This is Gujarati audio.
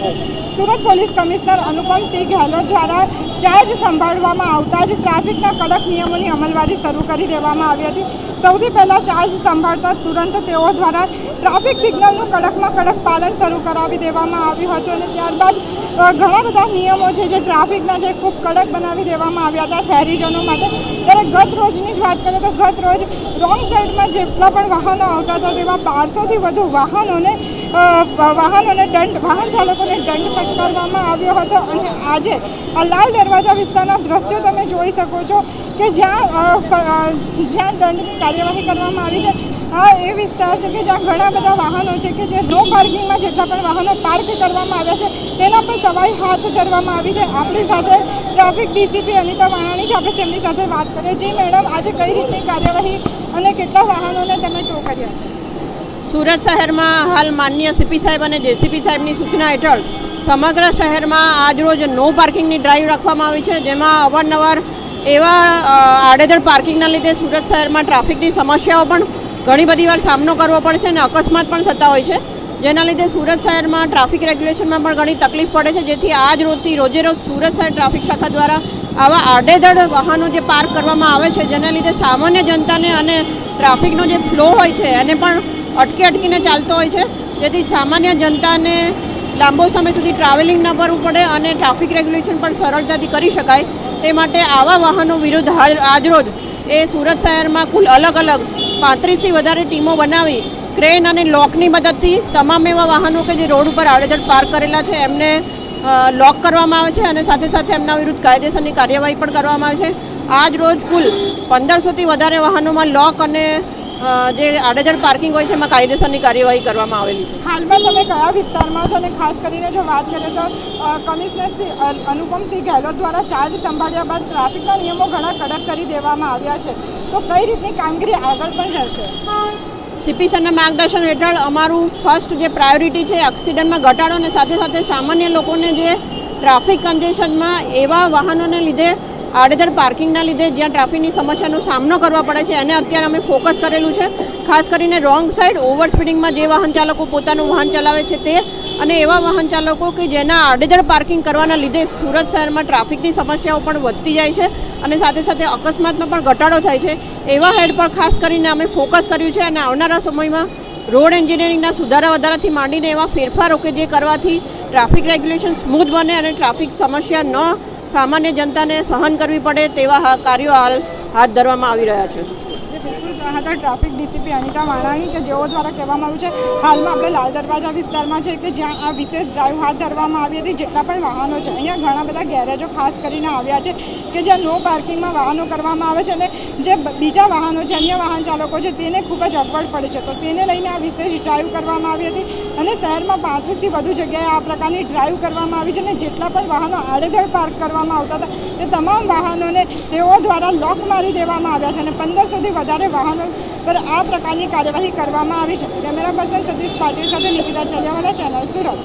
સુરત પોલીસ કમિશનર અનુપમસિંહ ગેહલોત દ્વારા ચાર્જ સંભાળવામાં આવતા જ ટ્રાફિકના કડક નિયમોની અમલવારી શરૂ કરી દેવામાં આવી હતી. સૌથી પહેલાં ચાર્જ સંભાળતા તુરંત તેઓ દ્વારા ટ્રાફિક સિગ્નલનું કડકમાં કડક પાલન શરૂ કરાવી દેવામાં આવ્યું હતું અને ત્યારબાદ ઘણા બધા નિયમો છે જે ટ્રાફિકના જે ખૂબ કડક બનાવી દેવામાં આવ્યા હતા શહેરીજનો માટે. ત્યારે ગત રોજની જ વાત કરીએ તો ગત રોજ રોંગ સાઈડમાં જેટલા પણ વાહનો આવતા હતા તેવા બારસોથી વધુ વાહનોને વાહનોને દંડ, વાહન ચાલકોને દંડ ફટકારવામાં આવ્યો હતો. અને આજે લાલ દરવાજા વિસ્તારના દ્રશ્યો તમે જોઈ શકો છો કે જ્યાં જ્યાં દંડની કાર્યવાહી કરવામાં આવી છે આ એ વિસ્તાર છે કે જ્યાં ઘણા બધા વાહનો છે કે જે નો પાર્કિંગમાં જેટલા પણ વાહનો પાર્ક કરવામાં આવ્યા છે, તેના પર તવાઈ હાથ ધરવામાં આવી છે. આપણી સાથે ટ્રાફિક ડીસીપી અનિતા વાણાણી છે. આપણે તેમની સાથે વાત કરીએ. જી, મેડમ, આજે કઈ રીતની કાર્યવાહી અને કેટલા વાહનોને તમે ટો કર્યા? સુરત શહેરમાં હાલ માનનીય સીપી સાહેબ અને જેસીપી સાહેબની સૂચના હેઠળ સમગ્ર શહેરમાં આજરોજ નો પાર્કિંગની ડ્રાઈવ રાખવામાં આવી છે, જેમાં અવારનવાર એવા આડેધડ પાર્કિંગના લીધે સુરત શહેરમાં ટ્રાફિકની સમસ્યાઓ પણ ઘણી બધી વાર સામનો કરવો પડે છે અને અકસ્માત પણ થતા હોય છે. જેના લીધે સુરત શહેરમાં ટ્રાફિક રેગ્યુલેશનમાં પણ ઘણી તકલીફ પડે છે. જેથી આજ રોજથી રોજે રોજ સુરત શહેર ટ્રાફિક શાખા દ્વારા આવા આડેધડ વાહનો જે પાર્ક કરવામાં આવે છે, જેના લીધે સામાન્ય જનતાને અને ટ્રાફિકનો જે ફ્લો હોય છે, એને પણ અટકી અટકીને ચાલતો હોય છે. જેથી સામાન્ય જનતાને લાંબો સમય સુધી ટ્રાવેલિંગ ન કરવું પડે અને ટ્રાફિક રેગ્યુલેશન પણ સરળતાથી કરી શકાય. તે માટે આવા વાહનો વિરુદ્ધ આજરોજ એ સુરત શહેરમાં કુલ અલગ અલગ પાંત્રીસથી વધારે ટીમો બનાવી ક્રેન અને લોકની મદદથી તમામ એવા વાહનો કે જે રોડ ઉપર આડેધડ પાર્ક કરેલા છે, એમને લોક કરવામાં આવે છે અને સાથે સાથે એમના વિરુદ્ધ કાયદેસરની કાર્યવાહી પણ કરવામાં આવે છે. આજ રોજ કુલ પંદરસોથી વધારે વાહનોમાં લોક અને જે આડેધડ પાર્કિંગ હોય છે એમાં કાયદેસરની કાર્યવાહી કરવામાં આવેલી છે. હાલમાં તમે કયા વિસ્તારમાં છો અને ખાસ કરીને જો વાત કરીએ તો કમિશનર અનુપમસિંહ ગેહલોત દ્વારા ચાર્જ સંભાળ્યા બાદ ટ્રાફિકના નિયમો ઘણા કડક કરી દેવામાં આવ્યા છે. તો કઈ રીતની કામગીરી આગળ પણ રહેશે? સીપી સરના માર્ગદર્શન હેઠળ અમારું ફર્સ્ટ જે પ્રાયોરિટી છે એક્સિડન્ટમાં ઘટાડો અને સાથે સાથે સામાન્ય લોકોને જે ટ્રાફિક કન્જેશનમાં એવા વાહનોને લીધે આડેધડ પાર્કિંગના લીધે જ્યાં ટ્રાફિકની સમસ્યાનો સામનો કરવા પડે છે એને અત્યારે અમે ફોકસ કરેલું છે. ખાસ કરીને રોંગ સાઈડ ઓવર સ્પીડિંગમાં જે વાહન ચાલકો પોતાનું વાહન ચલાવે છે તે અને એવા વાહન ચાલકો કે જેના આડેધડ પાર્કિંગ કરવાના લીધે સુરત શહેરમાં ટ્રાફિકની સમસ્યાઓ પણ વધતી જાય છે અને સાથે સાથે અકસ્માતમાં પણ ઘટાડો થાય છે. એવા હેડ પર ખાસ કરીને અમે ફોકસ કર્યું છે અને આવનારા સમયમાં રોડ એન્જિનિયરિંગના સુધારા વધારાથી માંડીને એવા ફેરફારો કે જે કરવાથી ટ્રાફિક રેગ્યુલેશન સ્મૂથ બને અને ટ્રાફિક સમસ્યા ન સામાન્ય જનતાને સહન કરવી પડે તેવા કાર્યો હાલ હાથ ધરવામાં આવી રહ્યા છે. હતા ટ્રાફિક ડીસીપી અનિતા વાણાણી કે જેઓ દ્વારા કહેવામાં આવ્યું છે, હાલમાં આપણે લાલ દરવાજા વિસ્તારમાં છે કે જ્યાં આ વિશેષ ડ્રાઈવ હાથ ધરવામાં આવી હતી, જેટલા પણ વાહનો છે. અહીંયા ઘણા બધા ગેરેજો ખાસ કરીને આવ્યા છે કે જ્યાં નો પાર્કિંગમાં વાહનો કરવામાં આવે છે અને જે બીજા વાહનો છે, અન્ય વાહન ચાલકો છે, તેને ખૂબ જ અગવડ પડે છે. તો તેને લઈને આ વિશેષ ડ્રાઈવ કરવામાં આવી હતી અને શહેરમાં પાંત્રીસથી વધુ જગ્યાએ આ પ્રકારની ડ્રાઈવ કરવામાં આવી છે અને જેટલા પણ વાહનો આડેધડ પાર્ક કરવામાં આવતા હતા, તે તમામ વાહનોને તેઓ દ્વારા લોક મારી દેવામાં આવ્યા છે અને પંદરસોથી વધારે વાહનો પર આ પ્રકારની કાર્યવાહી કરવામાં આવી છે. કેમેરા પર્સન સતીશ પાટીલ સાથે નિકિતા ચલિયાવાલા ચેનલ સુરત.